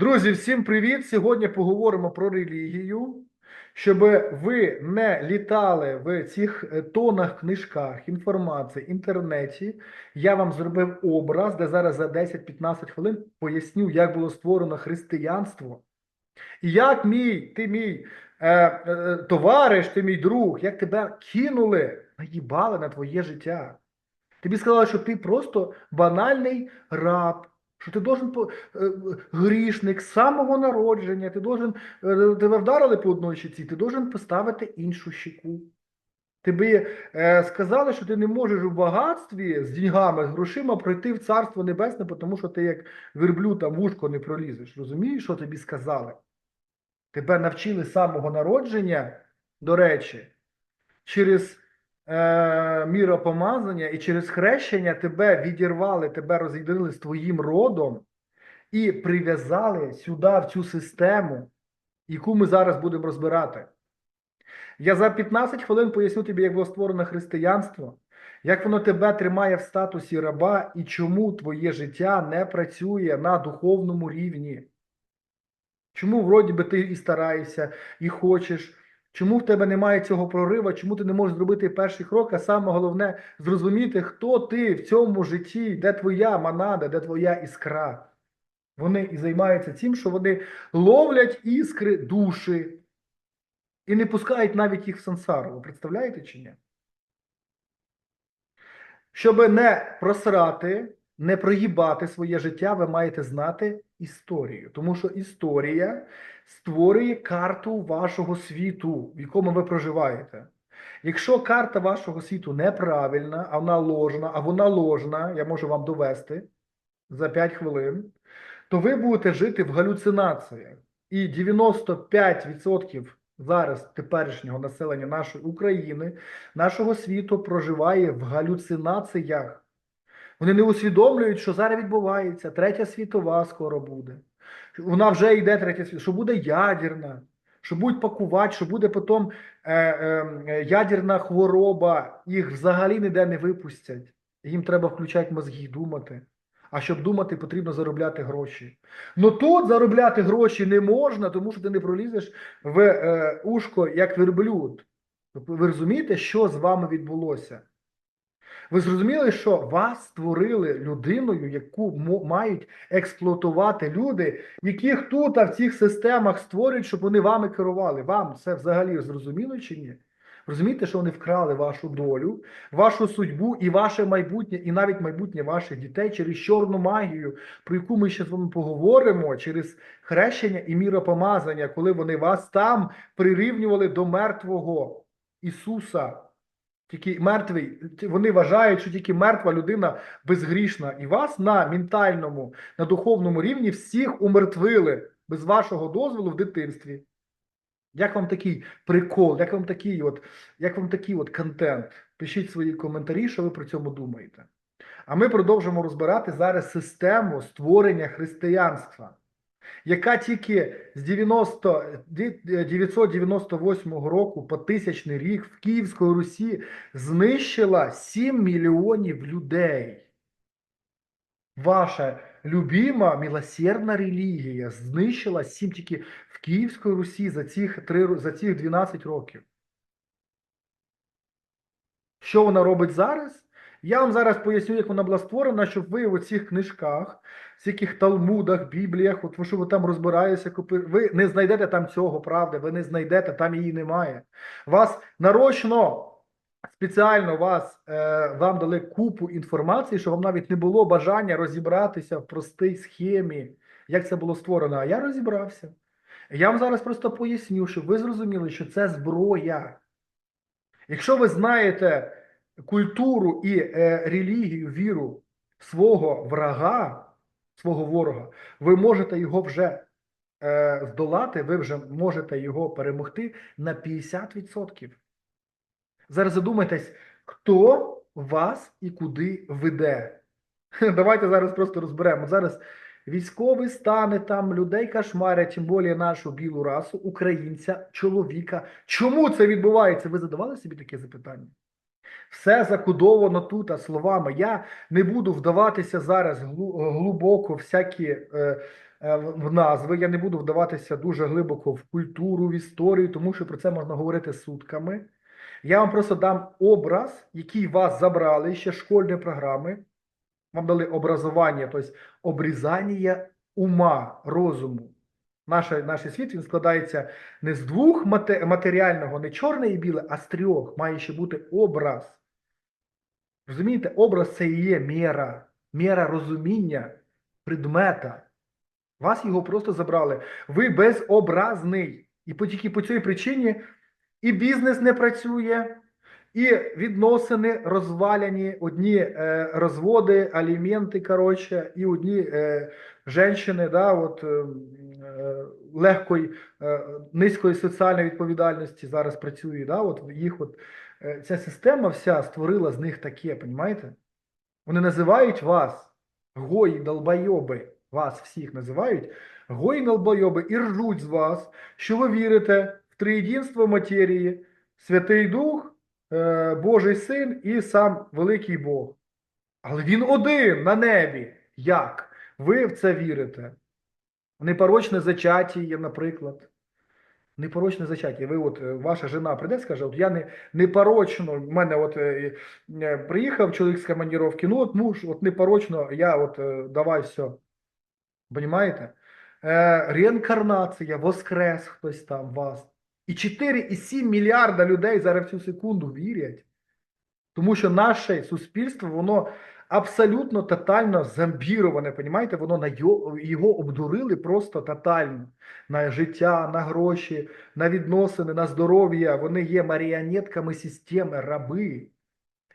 Друзі, всім привіт! Сьогодні поговоримо про релігію, щоб ви не літали в цих е, тонах книжках, інформації, інтернеті. Я вам зробив образ, де зараз за 10-15 хвилин поясню, як було створено християнство. І як мій, ти мій е, е, товариш, ти мій друг, як тебе кинули, наїбали на твоє життя. Тобі сказали, що ти просто банальний раб, що ти должен е, грішник з самого народження, ти должен, е, тебе вдарили по одній щеці, ти должен поставити іншу щеку. Тобі е, сказали, що ти не можеш у багатстві з деньгами, з грошима пройти в Царство Небесне, тому що ти як верблюд там в ушко не пролізеш. Розумієш, що тобі сказали? Тебе навчили з самого народження, до речі, через е, міропомазання і через хрещення тебе відірвали, тебе роз'єднали з твоїм родом і прив'язали сюди, в цю систему, яку ми зараз будемо розбирати. Я за 15 хвилин поясню тобі, як було створено християнство, як воно тебе тримає в статусі раба і чому твоє життя не працює на духовному рівні. Чому вроді би ти і стараєшся, і хочеш? Чому в тебе немає цього прорива? Чому ти не можеш зробити перший крок? А саме головне зрозуміти, хто ти в цьому житті, де твоя манада, де твоя іскра. Вони і займаються тим, що вони ловлять іскри душі і не пускають навіть їх в сансару. Ви представляєте чи ні? Щоб не просрати, не проїбати своє життя, ви маєте знати історію. Тому що історія створює карту вашого світу, в якому ви проживаєте. Якщо карта вашого світу неправильна, а вона ложна, а вона ложна, я можу вам довести за 5 хвилин, то ви будете жити в галюцинаціях. І 95% зараз теперішнього населення нашої України, нашого світу проживає в галюцинаціях. Вони не усвідомлюють, що зараз відбувається третя світова скоро буде. Вона вже йде третя світова, що буде ядерна, що будуть пакувати, що буде потім е, е, ядерна хвороба, їх взагалі ніде не випустять. Їм треба включати мозги думати. А щоб думати, потрібно заробляти гроші. Ну тут заробляти гроші не можна, тому що ти не пролізеш в е, ушко як верблюд. Ви розумієте, що з вами відбулося? Ви зрозуміли, що вас створили людиною, яку мають експлуатувати люди, яких тут а в цих системах створюють, щоб вони вами керували. Вам це взагалі зрозуміло чи ні? Розумієте, що вони вкрали вашу долю, вашу судьбу і ваше майбутнє, і навіть майбутнє ваших дітей через чорну магію, про яку ми ще з вами поговоримо, через хрещення і міропомазання, коли вони вас там прирівнювали до мертвого Ісуса. Тільки мертвий, вони вважають, що тільки мертва людина безгрішна. І вас на ментальному, на духовному рівні всіх умертвили без вашого дозволу в дитинстві. Як вам такий прикол, як вам такий от, як вам такий от контент? Пишіть свої коментарі, що ви про цьому думаєте. А ми продовжимо розбирати зараз систему створення християнства, яка тільки з 90, 998 року по тисячний рік в Київській Русі знищила 7 мільйонів людей. Ваша любима милосердна релігія знищила 7 тільки в Київській Русі за цих, 3, за цих 12 років. Що вона робить зараз? Я вам зараз поясню, як вона була створена, щоб ви у цих книжках, в всяких талмудах, бібліях, от що ви там розбираєтеся, купи- ви не знайдете там цього, правди, ви не знайдете, там її немає. Вас нарочно, спеціально вас, е, вам дали купу інформації, що вам навіть не було бажання розібратися в простій схемі, як це було створено. А я розібрався. Я вам зараз просто поясню, щоб ви зрозуміли, що це зброя. Якщо ви знаєте культуру і е, релігію, віру свого врага, свого ворога, ви можете його вже е, здолати, ви вже можете його перемогти на 50%. Зараз задумайтесь, хто вас і куди веде. Давайте зараз просто розберемо. Зараз військові стани там людей кошмарять, тим більше нашу білу расу, українця, чоловіка. Чому це відбувається? Ви задавали собі таке запитання? Все закодовано тут а словами. Я не буду вдаватися зараз глибоко всякі е, е, в назви. Я не буду вдаватися дуже глибоко в культуру, в історію, тому що про це можна говорити сутками. Я вам просто дам образ, який вас забрали ще з школьної програми. Вам дали образування, тобто обрізання ума, розуму. Наш, наш світ він складається не з двох матеріального, не чорне і біле, а з трьох. Має ще бути образ. Розумієте, образ це і є міра, міра розуміння предмета. Вас його просто забрали. Ви безобразний. І по тільки по цій причині і бізнес не працює, і відносини розваляні, одні е, розводи, аліменти, коротше, і одні е, женщини, да, от, е, легкої, е, низької соціальної відповідальності зараз працюють. Да, от їх от, е, ця система вся створила з них таке, понімаєте? Вони називають вас гої долбойоби, вас всіх називають гої долбойоби і ржуть з вас, що ви вірите в триєдинство матерії, Святий Дух, е, Божий Син і сам Великий Бог. Але він один на небі. Як? Ви в це вірите? Непорочне зачаття наприклад. Непорочне зачаття. Ви от е, ваша жена прийде, скаже, от я не непорочно, в мене от е, е, приїхав чоловік з командировки, ну от муж, от непорочно, я от давай все. Понімаєте? Е, реінкарнація, воскрес хтось там вас. І 4,7 мільярда людей зараз в цю секунду вірять. Тому що наше суспільство, воно абсолютно тотально зомбіроване, понімаєте? Воно на його, його обдурили просто тотально. На життя, на гроші, на відносини, на здоров'я. Вони є маріонетками системи, раби,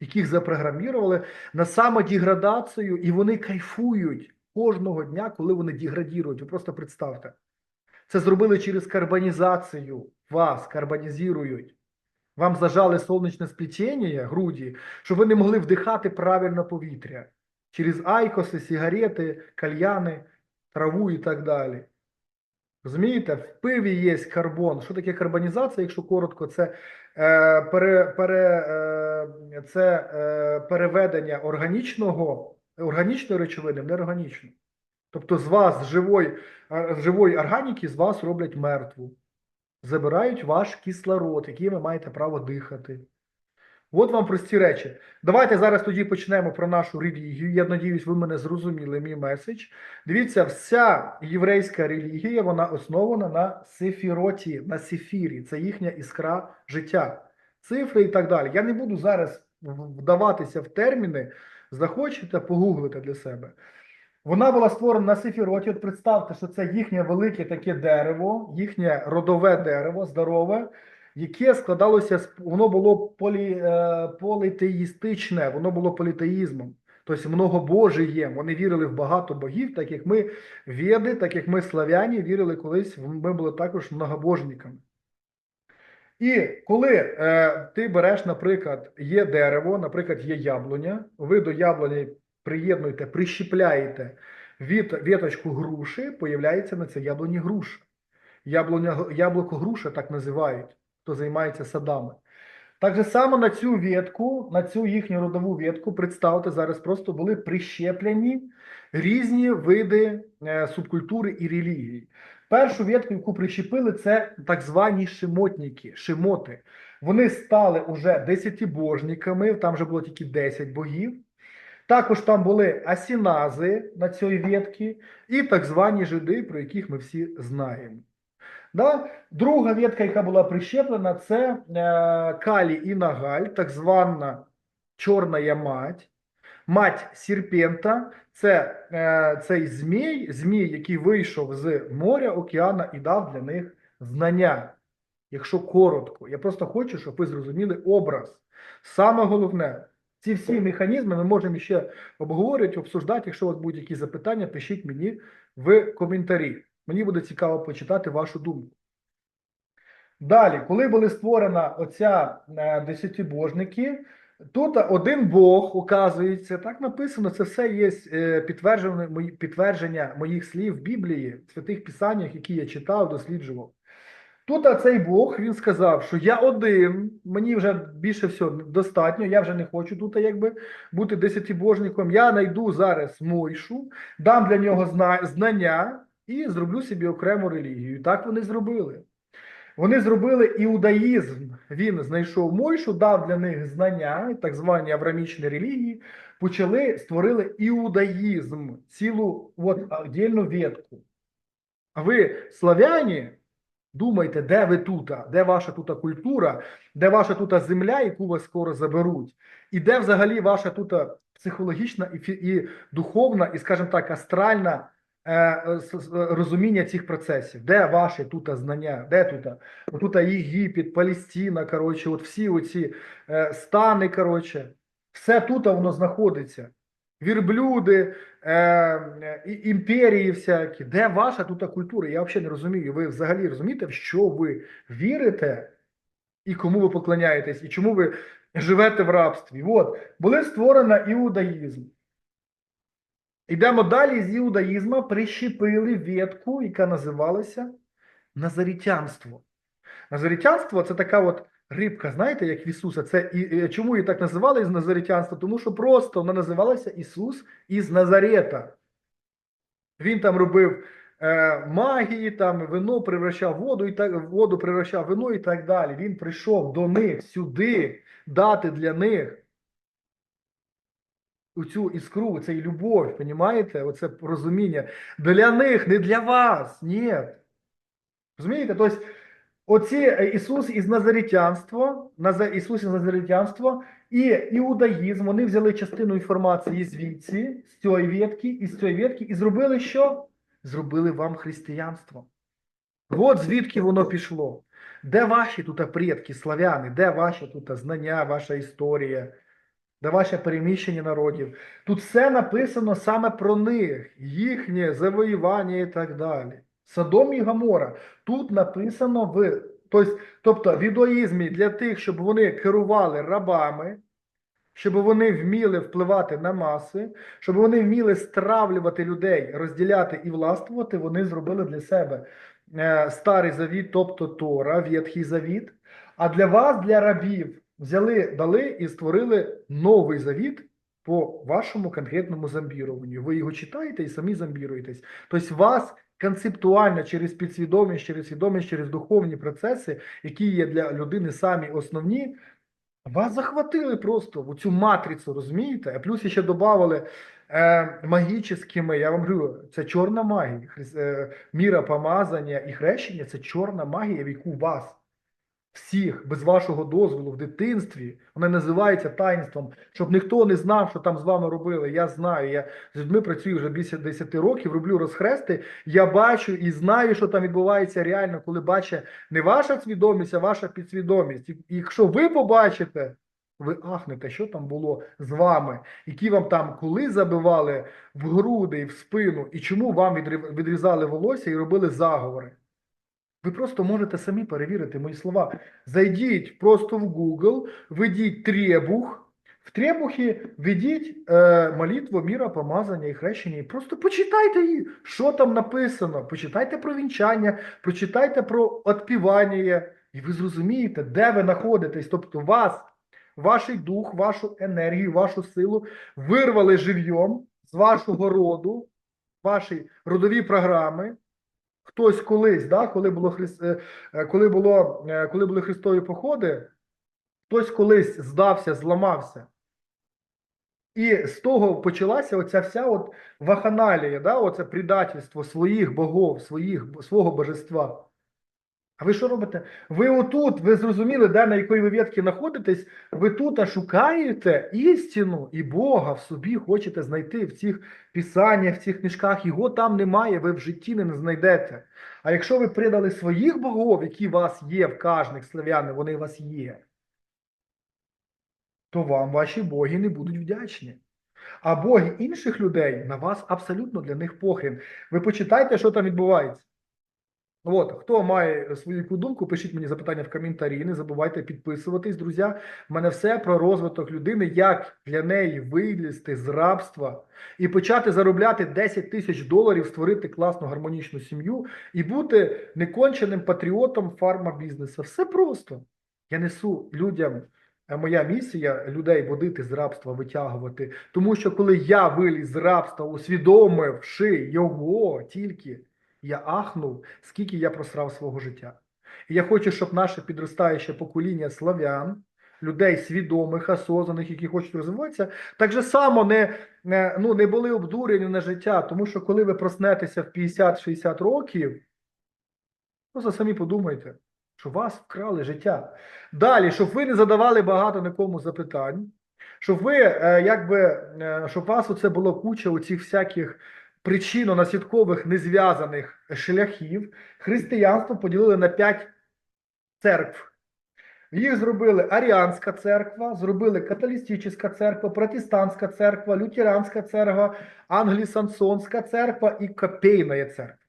яких запрограмували на самодеградацію, і вони кайфують кожного дня, коли вони деградірують. Ви просто представте. Це зробили через карбонізацію. Вас карбонізують. Вам зажали сонячне сплетіння груді, щоб ви не могли вдихати правильно повітря через айкоси, сигарети, кальяни, траву і так далі. Розумієте, в пиві є карбон. Що таке карбонізація, якщо коротко, це, е, пере, пере, е, це е, переведення органічного, органічної речовини в неорганічну. Тобто з вас, живої, е, живої органіки, з вас роблять мертву забирають ваш кислород, який ви маєте право дихати. От вам прості речі. Давайте зараз тоді почнемо про нашу релігію. Я надіюсь, ви мене зрозуміли, мій меседж. Дивіться, вся єврейська релігія, вона основана на сефіроті, на сефірі. Це їхня іскра життя, цифри і так далі. Я не буду зараз вдаватися в терміни. Захочете, погуглите для себе. Вона була створена на сефіроті. От представте, що це їхнє велике таке дерево, їхнє родове дерево, здорове, яке складалося з воно було полі, е, політеїстичне, воно було політеїзмом. Тобто многобожієм. Вони вірили в багато богів, так як ми веди, так як ми славяні, вірили колись, ми були також многобожниками. І коли е, ти береш, наприклад, є дерево, наприклад, є яблуня, ви до яблуні приєднуєте, прищіпляєте від віточку груші, появляється на це яблуні груша. Яблуня, яблуко груша так називають, хто займається садами. Так же само на цю ветку, на цю їхню родову ветку, представте, зараз просто були прищеплені різні види е, субкультури і релігії. Першу ветку, яку прищепили, це так звані шимотники, шимоти. Вони стали уже десятибожниками, там вже було тільки 10 богів. Також там були асінази на цій ветці і так звані жиди, про яких ми всі знаємо. Да? Друга ветка, яка була прищеплена, це е, Калі і Нагаль, так звана Чорна мать. Мать Сірпента це е, цей змій, змій, який вийшов з моря, океана і дав для них знання. Якщо коротко, я просто хочу, щоб ви зрозуміли образ. Саме головне, ці всі механізми ми можемо ще обговорювати, обсуждати. Якщо у вас будуть якісь запитання, пишіть мені в коментарі. Мені буде цікаво почитати вашу думку. Далі, коли були створена оця е, десятибожники, тут один Бог, оказується, так написано, це все є е, підтвердження, моїх слів в Біблії, святих писаннях, які я читав, досліджував. Тут цей Бог він сказав, що я один, мені вже більше всього достатньо, я вже не хочу тут якби бути десятибожником. Я знайду зараз Мойшу, дам для нього зна- знання, і зроблю собі окрему релігію. І так вони зробили. Вони зробили іудаїзм. Він знайшов Мойшу, дав для них знання, так звані аврамічні релігії, почали створили іудаїзм, цілу от, отдельну ветку. А ви, славяні, думайте, де ви тут, де ваша тут культура, де ваша тут земля, яку вас скоро заберуть, і де взагалі ваша тут психологічна і, і духовна, і, скажімо так, астральна е, е, розуміння цих процесів. Де ваші тут знання? Де тут? Тут Єгипет, Палестина, коротше, от всі оці е, стани, коротше, все тут воно знаходиться. Вірблюди, е, е, імперії всякі. Де ваша тут культура? Я взагалі не розумію. Ви взагалі розумієте, в що ви вірите і кому ви поклоняєтесь, і чому ви живете в рабстві? От, були створено іудаїзм. Ідемо далі з іудаїзма прищепили ветку, яка називалася назарітянство. Назарітянство це така от рибка, знаєте, як в Ісуса. Це і, чому її так називали із Назарітянства? Тому що просто вона називалася Ісус із Назарета. Він там робив е, магії, там вино превращав воду, і так воду превращав вино і так далі. Він прийшов до них сюди дати для них цю іскру, цей любов, понімаєте? Оце розуміння. Для них, не для вас. Ні. Розумієте? Тобто, оці Ісус із Назарітянства, Наза- Ісус із Назарітянства і іудаїзм, вони взяли частину інформації звідси, з цієї ветки, і з цієї ветки, і зробили що? Зробили вам християнство. От звідки воно пішло. Де ваші тут предки, славяни, де ваші тут знання, ваша історія, де ваше переміщення народів? Тут все написано саме про них, їхнє завоювання і так далі. Содом і Гамора. Тут написано в тобто, в ідоїзмі для тих, щоб вони керували рабами, щоб вони вміли впливати на маси, щоб вони вміли стравлювати людей, розділяти і властвувати, вони зробили для себе е, старий завіт, тобто Тора, Ветхий завіт. А для вас, для рабів, взяли, дали і створили новий завіт по вашому конкретному зомбіруванню. Ви його читаєте і самі зомбіруєтесь. Тобто вас концептуально через підсвідомість, через свідомість, через духовні процеси, які є для людини самі основні, вас захватили просто в цю матрицю, розумієте? А плюс ще додавали е, магічними, я вам говорю, це чорна магія. Е, міра помазання і хрещення це чорна магія, в яку вас всіх без вашого дозволу в дитинстві, вона називається таїнством, щоб ніхто не знав, що там з вами робили. Я знаю, я з людьми працюю вже більше 10 років, роблю розхрести. Я бачу і знаю, що там відбувається реально, коли бачить не ваша свідомість, а ваша підсвідомість. І якщо ви побачите, ви ахнете, що там було з вами, які вам там коли забивали в груди і в спину, і чому вам відрізали волосся і робили заговори. Ви просто можете самі перевірити мої слова. Зайдіть просто в Google, введіть требух. В требухі введіть е, молитву міра, помазання і хрещення. І просто почитайте її, що там написано. Почитайте про вінчання, прочитайте про отпівання, і ви зрозумієте, де ви знаходитесь. Тобто вас, ваш дух, вашу енергію, вашу силу вирвали живьом з вашого роду, ваші родові програми. Хтось колись, да, коли було е, е, коли було, е, коли були Христові походи, хтось колись здався, зламався. І з того почалася оця вся от ваханалія, да, оце предательство своїх богов, своїх, свого божества. А ви що робите? Ви отут, ви зрозуміли, де, на якої ви ветці знаходитесь, ви тут шукаєте істину і Бога в собі хочете знайти в цих писаннях, в цих книжках. Його там немає, ви в житті не знайдете. А якщо ви придали своїх богов, які у вас є в кожних славяни, вони у вас є, то вам ваші боги не будуть вдячні. А боги інших людей на вас абсолютно для них похрін. Ви почитайте, що там відбувається. От, хто має свою думку, пишіть мені запитання в коментарі. Не забувайте підписуватись, друзі. У мене все про розвиток людини, як для неї вилізти з рабства і почати заробляти 10 тисяч доларів, створити класну гармонічну сім'ю і бути неконченим патріотом фармабізнесу. Все просто. Я несу людям. е, Моя місія людей водити з рабства, витягувати. Тому що коли я виліз з рабства, усвідомивши його тільки, я ахнув, скільки я просрав свого життя. І я хочу, щоб наше підростаюче покоління славян, людей свідомих, осознаних, які хочуть розвиватися, так же само не, не, ну, не були обдурені на життя. Тому що коли ви проснетеся в 50-60 років, просто самі подумайте, що вас вкрали життя. Далі, щоб ви не задавали багато нікому запитань, щоб ви, е, якби, е, щоб вас оце було куча оцих всяких причинно-наслідкових незв'язаних шляхів, християнство поділили на п'ять церкв. Їх зробили Аріанська церква, зробили католістична церква, протестантська церква, лютеранська церква, англісансонська церква і копейна церква.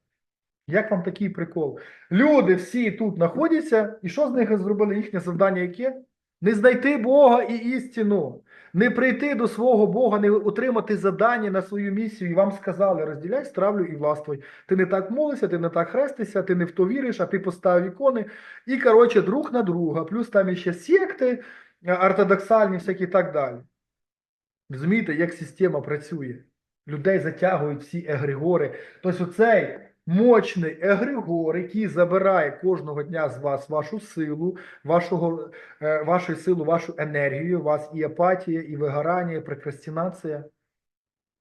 Як вам такий прикол? Люди всі тут знаходяться, і що з них зробили їхнє завдання яке? Не знайти Бога і істину, не прийти до свого Бога, не отримати задання на свою місію, і вам сказали, розділяй стравлю і властвуй. Ти не так молишся, ти не так хрестишся, ти не в то віриш, а ти поставив ікони. І, коротше, друг на друга, плюс там ще секти е, ортодоксальні, всякі і так далі. Розумієте, як система працює? Людей затягують всі егрегори. Тобто оцей мощний егрегор, який забирає кожного дня з вас вашу силу, вашого, е, вашу силу, вашу енергію, у вас і апатія, і вигорання, і прокрастинація.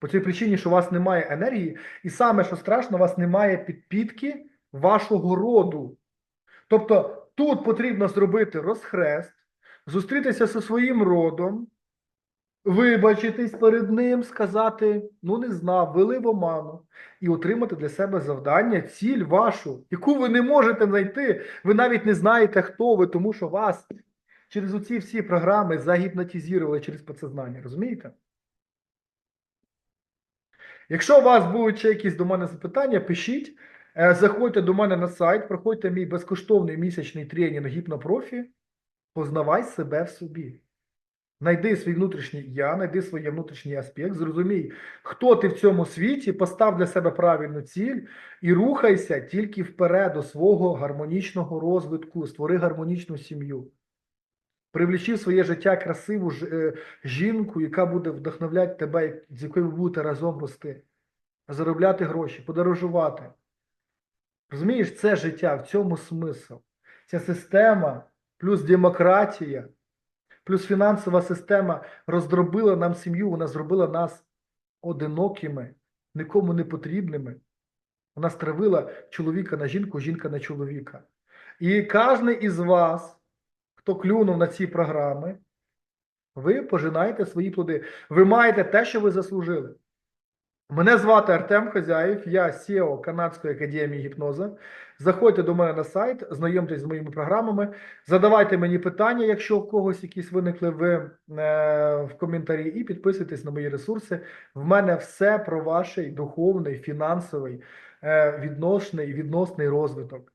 По цій причині, що у вас немає енергії, і саме, що страшно, у вас немає підпітки вашого роду. Тобто тут потрібно зробити розхрест, зустрітися зі своїм родом, вибачитись перед ним, сказати, ну не знав, вели в оману, і отримати для себе завдання, ціль вашу, яку ви не можете знайти. Ви навіть не знаєте, хто ви, тому що вас через оці всі програми загіпнотизували через підсознання. Розумієте? Якщо у вас будуть ще якісь до мене запитання, пишіть. Е, Заходьте до мене на сайт, проходьте мій безкоштовний місячний тренінг гіпнопрофі. Познавай себе в собі. Найди свій внутрішній я, найди свій внутрішній аспект, зрозумій, хто ти в цьому світі, постав для себе правильну ціль і рухайся тільки вперед до свого гармонічного розвитку, створи гармонічну сім'ю. Привлечи в своє життя красиву е, жінку, яка буде вдохновляти тебе, з якою ви будете разом рости, заробляти гроші, подорожувати. Розумієш, це життя, в цьому смисл. Ця система плюс демократія, плюс фінансова система роздробила нам сім'ю, вона зробила нас одинокими, нікому не потрібними. Вона стравила чоловіка на жінку, жінка на чоловіка. І кожен із вас, хто клюнув на ці програми, ви пожинаєте свої плоди. Ви маєте те, що ви заслужили. Мене звати Артем Хазяєв, я SEO Канадської академії гіпноза. Заходьте до мене на сайт, знайомтесь з моїми програмами, задавайте мені питання, якщо в когось якісь виникли ви е, в коментарі, і підписуйтесь на мої ресурси. В мене все про ваш духовний, фінансовий, е, відносний, відносний розвиток.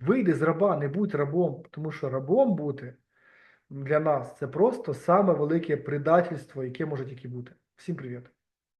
Вийди з раба, не будь рабом, тому що рабом бути для нас це просто саме велике предательство, яке може тільки бути. Всім привіт!